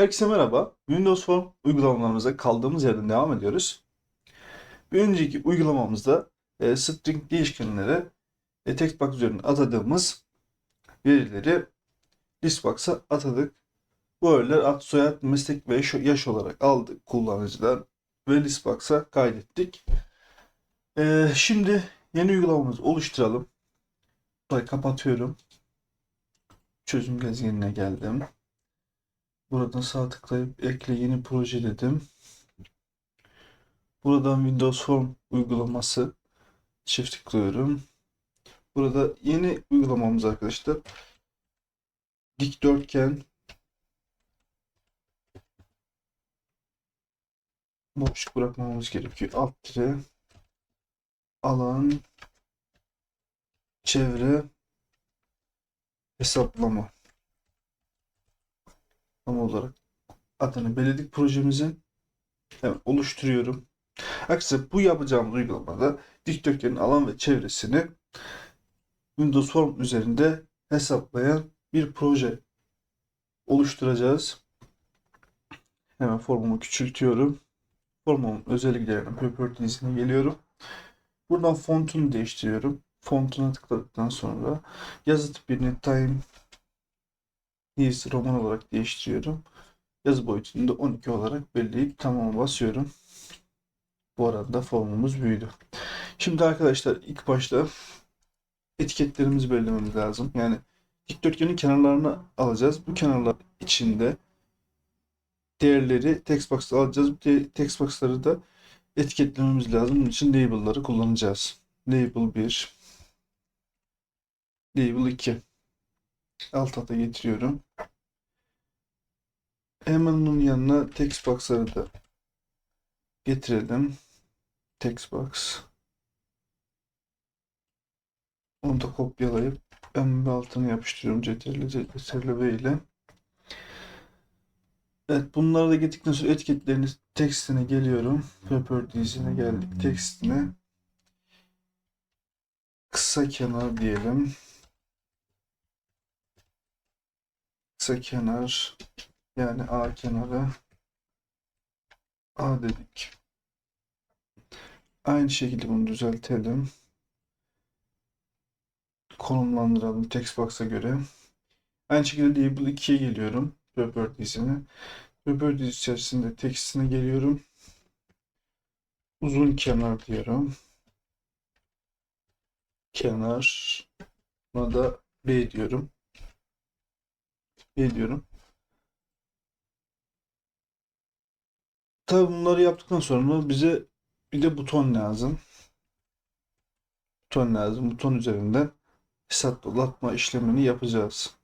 Herkese merhaba. Windows Form uygulamalarımıza kaldığımız yerden devam ediyoruz. Bir önceki uygulamamızda e, string değişkenlere e, text box üzerine atadığımız verileri listbox'a atadık. Bu veriler ad, soyad, meslek ve yaş, olarak aldık kullanıcıdan ve listbox'a kaydettik. E, şimdi yeni uygulamamızı oluşturalım. Burayı kapatıyorum. Çözüm gezegenine geldim. Buradan sağ tıklayıp ekle yeni proje dedim. Buradan Windows Form uygulaması çift tıklıyorum. Burada yeni uygulamamız arkadaşlar. Dikdörtgen boşluk bırakmamamız gerekiyor. Alt tire alan çevre hesaplama tam olarak adını belirledik projemizin. Hemen oluşturuyorum. Aksine bu yapacağımız uygulamada dikdörtgenin alan ve çevresini Windows Form üzerinde hesaplayan bir proje oluşturacağız. Hemen formumu küçültüyorum. Formumun özelliklerine properties'ine geliyorum. Buradan fontunu değiştiriyorum. Fontuna tıkladıktan sonra yazı tipini time His roman olarak değiştiriyorum. Yazı boyutunu da 12 olarak belirleyip tamama basıyorum. Bu arada formumuz büyüdü. Şimdi arkadaşlar ilk başta etiketlerimizi belirlememiz lazım. Yani dikdörtgenin kenarlarını alacağız. Bu kenarlar içinde değerleri text box'a alacağız. Bu text box'ları da etiketlememiz lazım. Bunun için label'ları kullanacağız. Label 1 Label 2 alt alta getiriyorum. Onun yanına text box'ları da getirelim. Text box. Onu da kopyalayıp ben bir altına yapıştırıyorum CTRL, CTRL ile. Evet bunları da getirdikten sonra etiketlerini tekstine geliyorum. Properties'ine geldik. Tekstine kısa kenar diyelim. Kısa kenar yani A kenarı A dedik. Aynı şekilde bunu düzeltelim. Konumlandıralım text box'a göre. Aynı şekilde label 2'ye geliyorum. Properties'ine. Properties içerisinde text'ine geliyorum. Uzun kenar diyorum. Kenar. Buna da B diyorum. B diyorum. Tabii bunları yaptıktan sonra bize bir de buton lazım. Buton lazım. Buton üzerinden hesaplatma işlemini yapacağız.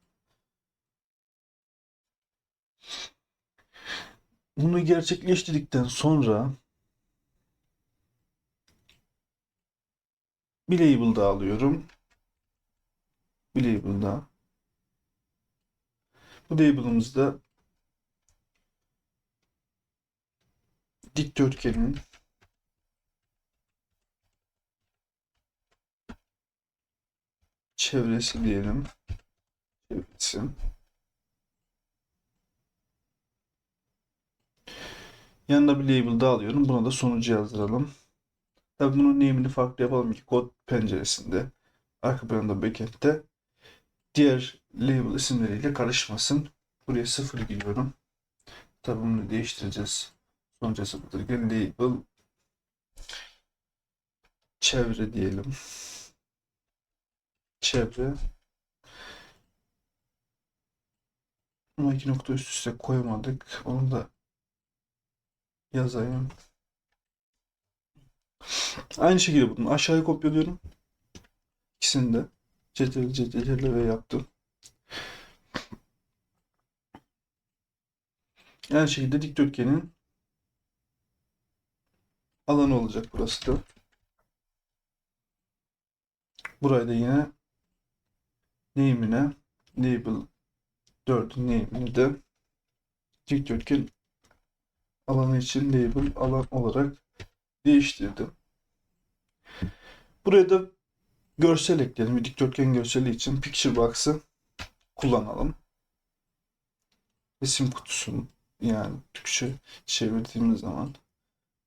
Bunu gerçekleştirdikten sonra bir label daha alıyorum. Bir label daha. Bu label'ımızda dikdörtgenin çevresi diyelim. Çevresi. Yanına bir label daha alıyorum. Buna da sonucu yazdıralım. Tabii bunun name'ini farklı yapalım ki kod penceresinde. Arka planda backend'te diğer label isimleriyle karışmasın. Buraya sıfır giriyorum. Tabii bunu değiştireceğiz. Sonuç hesaplatırken label çevre diyelim. Çevre ama iki nokta üst üste koyamadık. Onu da yazayım. Aynı şekilde bunu aşağıya kopyalıyorum. İkisini de CTRL CTRL ve yaptım. Aynı şekilde dikdörtgenin alanı olacak burası da. Burayı da yine name'ine label 4'ün name'ini de dikdörtgen alanı için label alan olarak değiştirdim. Buraya da görsel ekleyelim. Bir dikdörtgen görseli için Picture Box'ı kullanalım. Resim kutusu Yani Türkçe çevirdiğimiz zaman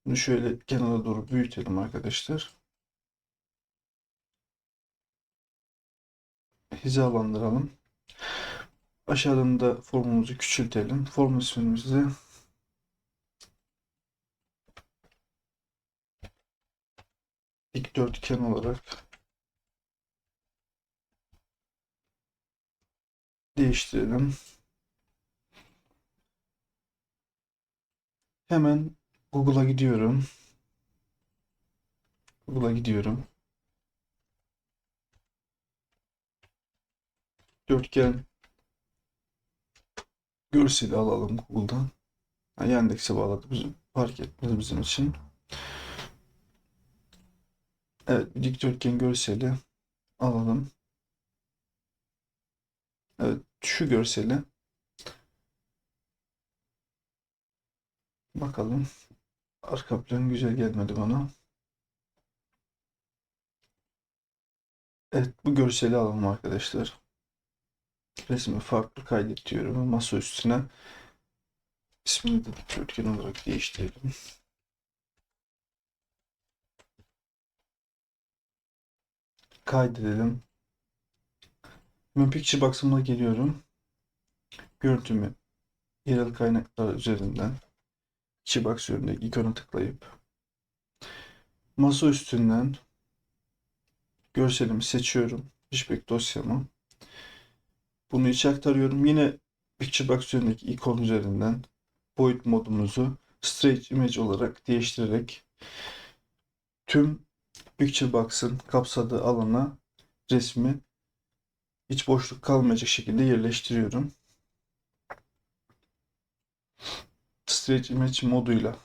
bunu şöyle kenara doğru büyütelim arkadaşlar. Hizalandıralım. Aşağıdan da formumuzu küçültelim. Form ismimizi dikdörtgen olarak değiştirelim. Hemen Google'a gidiyorum. Google'a gidiyorum. Dörtgen görseli alalım Google'dan. Ha, Yandex'e bağladı. Bizim, fark etmez bizim için. Evet, dikdörtgen görseli alalım. Evet, şu görseli bakalım. Arka plan güzel gelmedi bana. Evet, bu görseli alalım arkadaşlar. Resmi farklı kaydet diyorum. Masa üstüne ismini de dikdörtgen olarak değiştirelim. Kaydedelim. Hemen Picture Box'ıma geliyorum. Görüntümü yerel kaynaklar üzerinden Picture Box üzerindeki ikona tıklayıp masa üstünden görselimi seçiyorum. Fishback dosyamı. Bunu içe aktarıyorum. Yine Picture Box üzerindeki ikon üzerinden boyut modumuzu Straight Image olarak değiştirerek tüm Picture Box'ın kapsadığı alana resmi hiç boşluk kalmayacak şekilde yerleştiriyorum. Straight Image moduyla.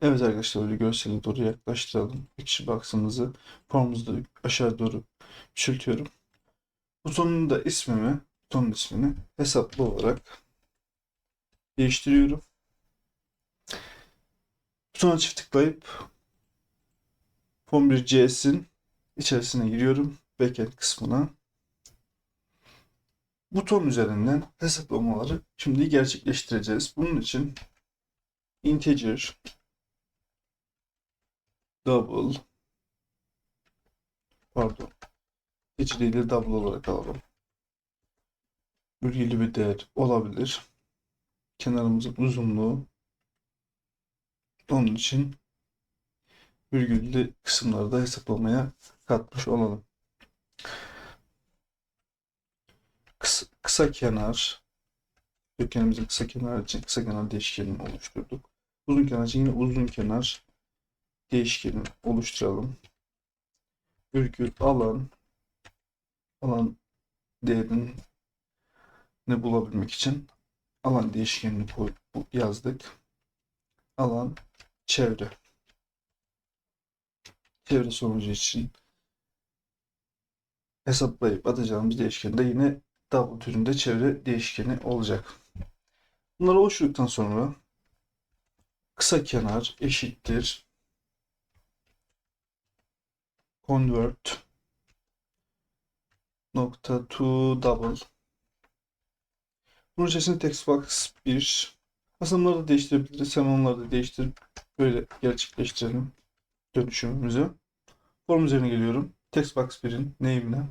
Evet arkadaşlar öyle görseli doğru yaklaştıralım. Picture Box'ımızı formumuzu aşağı doğru küçültüyorum. Butonun da ismimi, butonun ismini hesaplı olarak değiştiriyorum. Butona çift tıklayıp Form1.js'in içerisine giriyorum. Backend kısmına. Buton üzerinden hesaplamaları şimdi gerçekleştireceğiz. Bunun için integer double pardon değil double olarak alalım. Virgülü bir değer olabilir. Kenarımızın uzunluğu onun için virgüllü kısımları da hesaplamaya katmış olalım. Kısa, kısa kenar kökenimizin kısa kenar için kısa kenar değişkenini oluşturduk. Uzun kenar için yine uzun kenar değişkeni oluşturalım. Virgül alan alan değerini bulabilmek için alan değişkenini koy, yazdık. Alan çevre çevre sonucu için hesaplayıp atacağımız değişken de yine double türünde çevre değişkeni olacak. Bunları oluşturduktan sonra kısa kenar eşittir convert nokta to double bunun içerisinde text box 1 aslında bunları da değiştirebiliriz. Hemen onları da değiştirip böyle gerçekleştirelim dönüşümümüzü. Form üzerine geliyorum. Textbox 1'in name'ine.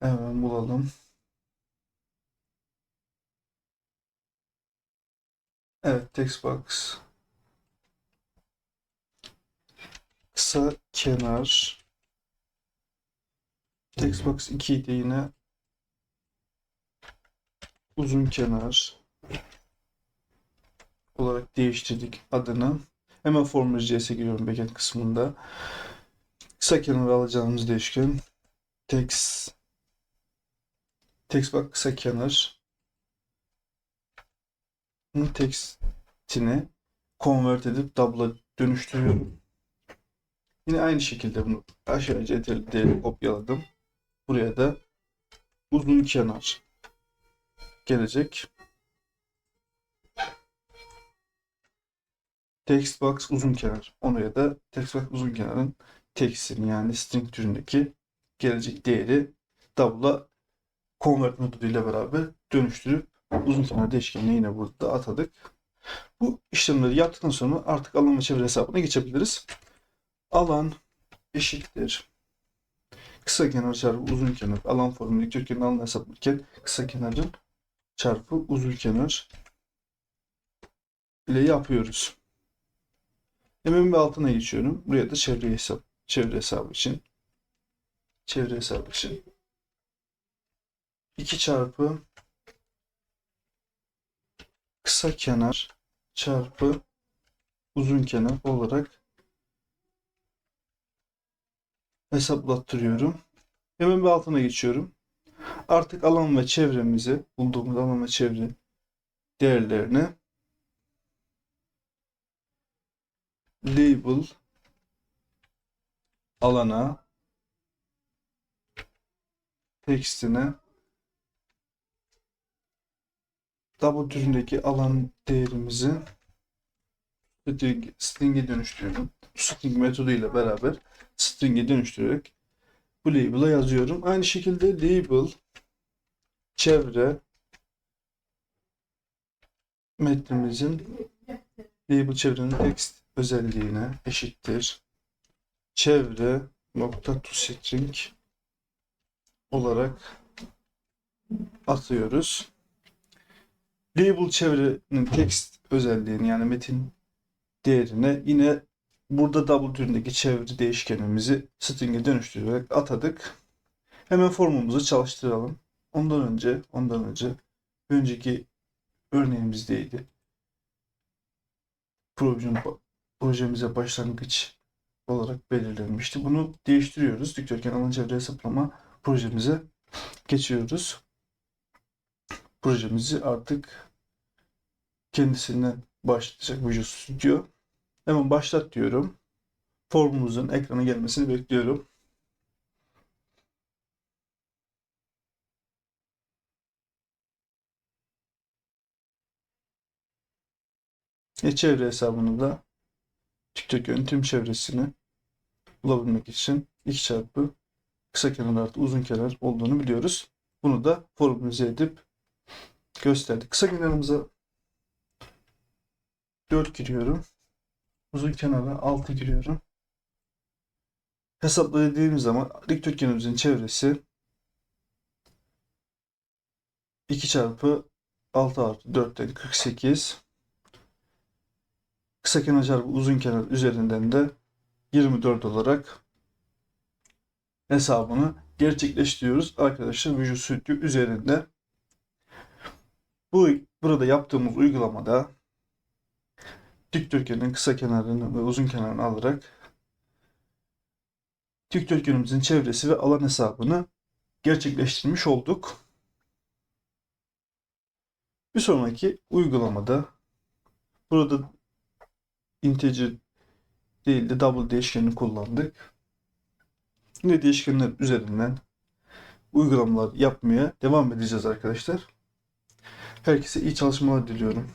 Hemen bulalım. Evet, textbox. Kısa kenar. Textbox 2 idi yine. Uzun kenar olarak değiştirdik adını. Hemen Formula JS'e giriyorum backend kısmında. Kısa kenara alacağımız değişken text text bak kısa kenar textini convert edip double'a dönüştürüyorum. Yine aynı şekilde bunu aşağı CTRL kopyaladım. Buraya da uzun kenar gelecek. Textbox uzun kenar. Oraya da textbox uzun kenarın text'ini yani string türündeki gelecek değeri double'a convert metoduyla beraber dönüştürüp uzun kenar değişkenini yine burada atadık. Bu işlemleri yaptıktan sonra artık alan ve çevre hesabına geçebiliriz. Alan eşittir. Kısa kenar çarpı uzun kenar. Alan formülü dikdörtgenin alanı hesaplarken kısa kenarın çarpı uzun kenar ile yapıyoruz. Hemen bir altına geçiyorum. Buraya da çevre hesap, çevre hesabı için çevre hesabı için 2 çarpı kısa kenar çarpı uzun kenar olarak hesaplattırıyorum. Hemen bir altına geçiyorum. Artık alan ve çevremizi bulduğumuz alan ve çevre değerlerini label alana tekstine double türündeki alan değerimizi string, string'e dönüştürüyorum. String metodu ile beraber string'e dönüştürerek bu label'a yazıyorum. Aynı şekilde label çevre metnimizin label çevrenin text özelliğine eşittir. Çevre nokta toString olarak atıyoruz. Label çevrenin text özelliğini yani metin değerine yine burada double türündeki çevre değişkenimizi string'e dönüştürerek atadık. Hemen formumuzu çalıştıralım. Ondan önce, ondan önce önceki örneğimizdeydi. Projem, projemize başlangıç olarak belirlenmişti. Bunu değiştiriyoruz. Dikdörtgen alan çevre hesaplama projemize geçiyoruz. Projemizi artık kendisinden başlayacak Visual Studio. Hemen başlat diyorum. Formumuzun ekrana gelmesini bekliyorum. E çevre hesabını da dikdörtgenin tüm çevresini bulabilmek için 2 çarpı kısa kenar artı uzun kenar olduğunu biliyoruz. Bunu da formülize edip gösterdik. Kısa kenarımıza 4 giriyorum. Uzun kenara 6 giriyorum. Hesapla zaman dikdörtgenimizin çevresi 2 çarpı 6 artı 4'ten 48. Kısa kenar çarpı uzun kenar üzerinden de 24 olarak hesabını gerçekleştiriyoruz arkadaşlar Visual Studio üzerinde. Bu burada yaptığımız uygulamada dikdörtgenin kısa kenarını ve uzun kenarını alarak dikdörtgenimizin çevresi ve alan hesabını gerçekleştirmiş olduk. Bir sonraki uygulamada burada integer değil de double değişkenini kullandık. Yine değişkenler üzerinden uygulamalar yapmaya devam edeceğiz arkadaşlar. Herkese iyi çalışmalar diliyorum.